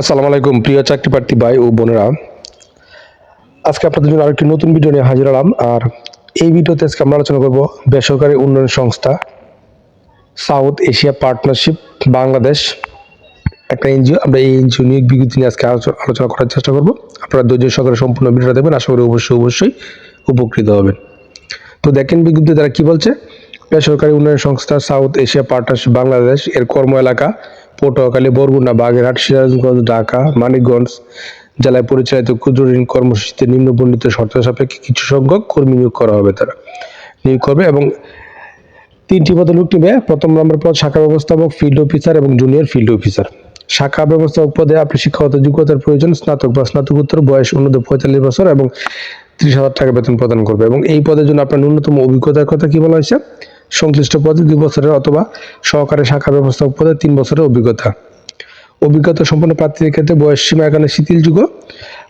আসসালামু আলাইকুম, প্রিয় চাকরি প্রার্থী ভাই ও বোনেরা। আজকে আপনাদের জন্য আরেকটি নতুন ভিডিও নিয়ে হাজির হলাম। আর এই ভিডিওতে আজকে আমরা আলোচনা করব বেসরকারি উন্নয়ন সংস্থা সাউথ এশিয়া পার্টনারশিপ বাংলাদেশ। একটা এনজিও, আমরা এই এনজিও নিয়োগ বিজ্ঞপ্তি নিয়ে আজকে আলোচনা করার চেষ্টা করব। আপনারা ধৈর্য সহকারে সম্পূর্ণ ভিডিওটা দেখবেন। আশা করি অবশ্যই অবশ্যই উপকৃত হবেন। তো দেখেন বিজ্ঞপ্তি তারা কি বলছে? বেসরকারি উন্নয়ন সংস্থা সাউথ এশিয়া পার্টনারশিপ বাংলাদেশ, এর কর্ম এলাকা পটুয়াখালী, বরগুনা, বাগেরহাট, সিরাজগঞ্জ, ঢাকা, মানিকগঞ্জ জেলায় পরিচালিত ক্ষুদ্র ঋণ কর্মসূচিতে নিম্নবর্ণিত শর্ত সাপেক্ষে কিছু সংখ্যক কর্মী নিয়োগ করা হবে তারা নিয়োগ করবে এবং তিনটি পদে লোক নেবে। প্রথম নম্বর পদ শাখা ব্যবস্থাপক ফিল্ড অফিসার এবং জুনিয়র ফিল্ড অফিসার শাখা ব্যবস্থাপক পদে আপনি শিক্ষাগত যোগ্যতার প্রয়োজন, স্নাতক বা স্নাতকোত্তর বয়স অন্যদের পঁয়তাল্লিশ বছর এবং ত্রিশ হাজার টাকা বেতন প্রদান করবে এবং এই পদের জন্য আপনার ন্যূনতম অভিজ্ঞতার কথা কি বলা হয়েছে? সংশ্লিষ্ট পদে দুই বছরের অথবা সহকারী শাখা ব্যবস্থাপক পদে তিন বছরের অভিজ্ঞতা। অভিজ্ঞতা সম্পন্ন প্রার্থীদের ক্ষেত্রে বয়স সীমা এখানে শিথিলযোগ্য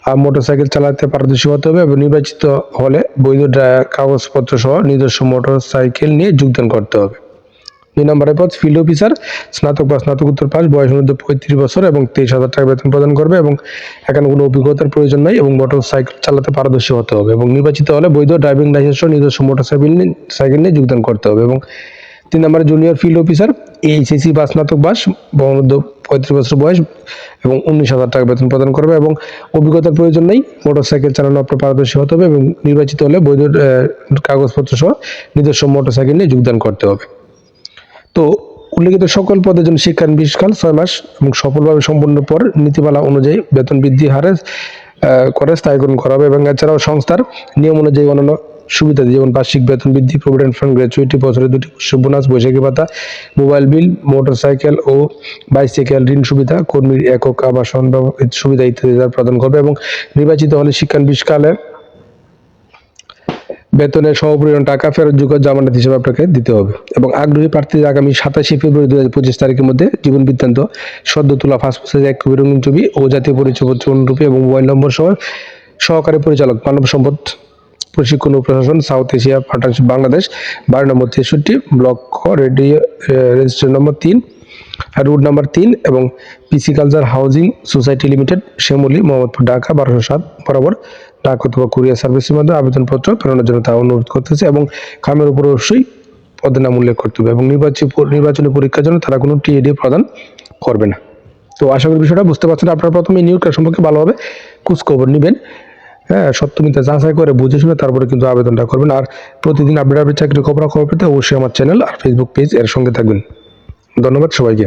আর মোটরসাইকেল চালাতে পারদর্শী হতে হবে এবং নির্বাচিত হলে বৈধ কাগজপত্র সহ নিজস্ব মোটরসাইকেল নিয়ে যোগদান করতে হবে। দুই নম্বরের পদ ফিল্ড অফিসার স্নাতক বা স্নাতকোত্তর পাস বয়স মধ্যে পঁয়ত্রিশ বছর এবং তেইশ হাজার টাকা বেতন প্রদান করবে এবং এখানে কোনো অভিজ্ঞতার প্রয়োজন নাই এবং মোটর সাইকেল চালাতে পারদর্শী হতে হবে এবং নির্বাচিত হলে বৈধ ড্রাইভিং লাইসেন্স নিজস্ব মোটর সাইকেল নিয়ে সাইকেল নিয়ে যোগদান করতে হবে এবং তিন নম্বরে জুনিয়র ফিল্ড অফিসার এইচএসি বা স্নাতক বাস মধ্যে পঁয়ত্রিশ বছর বয়স এবং উনিশ হাজার টাকা বেতন প্রদান করবে এবং অভিজ্ঞতার প্রয়োজন নেই মোটর সাইকেল চালানো আপনার পারদর্শী হতে হবে এবং নির্বাচিত হলে বৈধ কাগজপত্র সহ নিজস্ব মোটর সাইকেল নিয়ে যোগদান করতে হবে। তো উল্লেখিত সকল পদের জন্য শিক্ষার বিশকাল ছয় মাস এবং সফলভাবে সম্পন্ন পর নীতিমালা অনুযায়ী বেতন বৃদ্ধি হারে করে স্থায়ীকরণ করা হবে এবং এছাড়াও সংস্থার নিয়ম অনুযায়ী অন্যান্য সুবিধা যেমন বার্ষিক বেতন বৃদ্ধি, প্রভিডেন্ট ফান্ড, গ্র্যাচুইটি, বছরে দুটি বোনাস, বৈশাখী ভাতা, মোবাইল বিল, মোটরসাইকেল ও বাইসাইকেল ঋণ সুবিধা, কর্মীর একক আবাসন সুবিধা ইত্যাদি প্রদান করবে এবং নির্বাচিত হলে শিক্ষান বিশকালে বেতনের সমপরিমাণ টাকা ফেরতযোগ্য জামানত হিসেবে আপনাকে দিতে হবে এবং আগ্রহী প্রার্থীদের আগামী সাতাশে ফেব্রুয়ারি দু হাজার পঁচিশ তারিখের মধ্যে জীবন বৃত্তান্ত সদ্য তোলা পাসপোর্ট এক কপি রঙিন ছবি ও জাতীয় পরিচয়পত্র অনুরূপী এবং মোবাইল নম্বর সহ সহকারী পরিচালক, মানব সম্পদ প্রশিক্ষণ ও প্রশাসন, সাউথ এশিয়া পার্টনারশিপ বাংলাদেশ, বারো নম্বর তেষট্টি, ব্লক রেডিও, রেজিস্ট্রেশন নম্বর তিন। রুট নাম্বার তিন এবং PC culture housing society limited Shyamoli Mohammadpur Dhaka বারোশো সাত বরাবর ডাক অথবা কুরিয়ার সার্ভিসের মাধ্যমে আবেদনপত্র প্রেরণের জন্য তা অনুরোধ করতেছে এবং কামের উপর অবশ্যই পদের নাম উল্লেখ করতে হবে এবং নির্বাচনী নির্বাচনী পরীক্ষার জন্য তারা কোনো টিএডি প্রদান করবে না। তো আশা করি বিষয়টা বুঝতে পারছেন। আপনারা প্রথমে নিয়োগ সম্পর্কে ভালোভাবে খোঁজখবর নেবেন। হ্যাঁ সত্যমিতা যাচাই করে বুঝে শুনে তারপরে কিন্তু আবেদনটা করবেন। আর প্রতিদিন আপডেট আপডেট চাকরি খবর খবর পেতে অবশ্যই আমার চ্যানেল আর ফেসবুক পেজ এর সঙ্গে থাকবেন। ধন্যবাদ সবাইকে।